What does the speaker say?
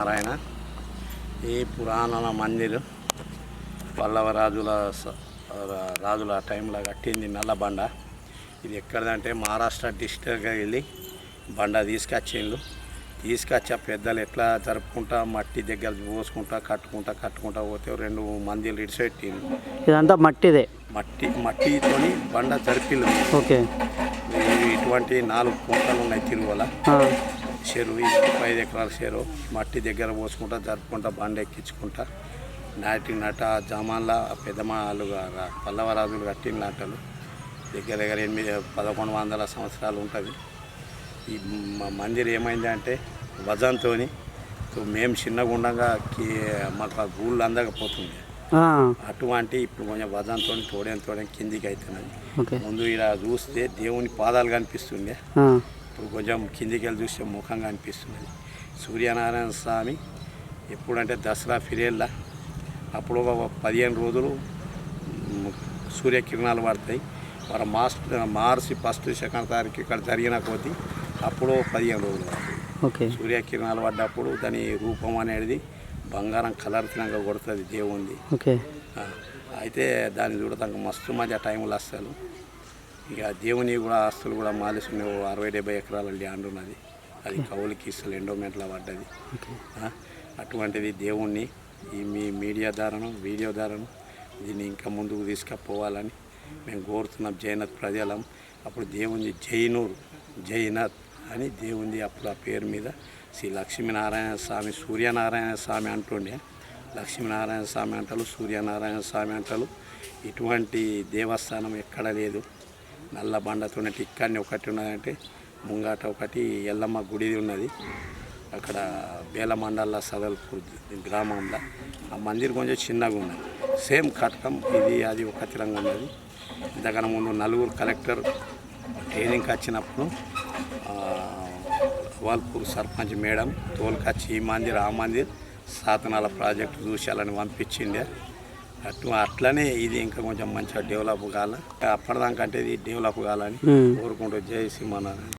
నారాయణ. ఈ పురాణ మందిర్ పల్లవ రాజుల రాజుల టైంలో కట్టింది నల్లబండ ఇది ఎక్కడదంటే మహారాష్ట్ర డిస్ట్రిక్ట్గా వెళ్ళి బండ తీసుకొచ్చిండు తీసుకొచ్చి పెద్దలు ఎట్లా జరుపుకుంటా మట్టి దగ్గర పోసుకుంటా కట్టుకుంటా కట్టుకుంటా పోతే రెండు మందిలు ఇడిసెట్టిండు ఇదంతా మట్టిదే? మట్టి మట్టితోని బండ జరిపిల్లు. ఓకే. ఇటువంటి నాలుగు కుంటలు ఉన్నాయి తిరువల. ఆ, చెరువు ఈ ఐదు ఎకరాల చెరువు మట్టి దగ్గర పోసుకుంటా జరుపుకుంటా బండ ఎక్కించుకుంటా. నాటి నట జమాన్ల పెద్దమాలు పల్లవరాజులు కట్టిన నాటలు. దగ్గర దగ్గర ఎనిమిది పదకొండు వందల సంవత్సరాలు ఉంటుంది. ఈ మ- మందిర్ ఏమైందంటే వజంతో మేము చిన్నగా ఉండగా మాకు ఆ గూళ్ళు అందకపోతుంది అటువంటి ఇప్పుడు కొంచెం వజంతో తోడేం తోడేం కిందికి అవుతున్నది ముందు ఇలా చూస్తే దేవుని పాదాలు కనిపిస్తుండే. ఇప్పుడు కొంచెం కిందికి వెళ్ళి చూస్తే ముఖంగా అనిపిస్తున్నది సూర్యనారాయణ స్వామి ఎప్పుడంటే దసరా ఫిరేళ్ళ అప్పుడు ఒక పదిహేను రోజులు సూర్యకిరణాలు పడతాయి. మరి మాస్టర్ మార్చి ఫస్ట్ సెకండ్ తారీఖు ఇక్కడ జరిగిన కొద్దీ అప్పుడు పదిహేను రోజులు ఓకే. సూర్యకిరణాలు పడ్డప్పుడు దాని రూపం అనేది బంగారం కలర్ తినగా కొడుతుంది దేవుంది. ఓకే. అయితే దాన్ని చూడటానికి మస్తు మధ్య టైంలో వస్తారు ఇక దేవుని కూడా ఆస్తులు కూడా మాలిసిన అరవై డెబ్బై ఎకరాల ల్యాండ్ ఉన్నది. అది కవులకి ఇస్తలు ఎండోమెంట్లో పడ్డది. అటువంటిది దేవుణ్ణి ఈ మీ మీడియా ద్వారాను వీడియో ద్వారాను దీన్ని ఇంకా ముందుకు తీసుకుపోవాలని మేము కోరుతున్నాం. జైనత్ ప్రజలం. అప్పుడు దేవుని జైనూర్ జైనత్ అని దేవుంది అప్పుడు ఆ పేరు మీద శ్రీ లక్ష్మీనారాయణ స్వామి సూర్యనారాయణ స్వామి అంటుండే. లక్ష్మీనారాయణ స్వామి అంటారు సూర్యనారాయణ స్వామి అంటారు. ఇటువంటి దేవస్థానం ఎక్కడ లేదు. నల్ల బండతో ఇక్కడనే ఒకటి ఉన్నదంటే ముంగాట ఒకటి ఎల్లమ్మ గుడిది ఉన్నది. అక్కడ బేలమండల సదల్పూర్ గ్రామంలో. ఆ మందిర్ కొంచెం చిన్నగా ఉన్నది. సేమ్ కట్టడం ఇది అది ఒక తిరంగా ఉన్నది. ఇంతకన్నా ముందు నలుగురు కలెక్టర్ ట్రైనింగ్కి వచ్చినప్పుడు వాల్పూర్ సర్పంచ్ మేడం తోలుకొచ్చి ఈ మందిర్ ఆ మందిర్ సాధనాల ప్రాజెక్టు చూసేయాలని పంపించిండే. అటు అట్లనే ఇది ఇంకా కొంచెం మంచిగా డెవలప్ కావాలి అప్పటిదాకంటే ఇది డెవలప్ కావాలని ఉమ్. కోరుకుంటూ జై సింహనారాయణ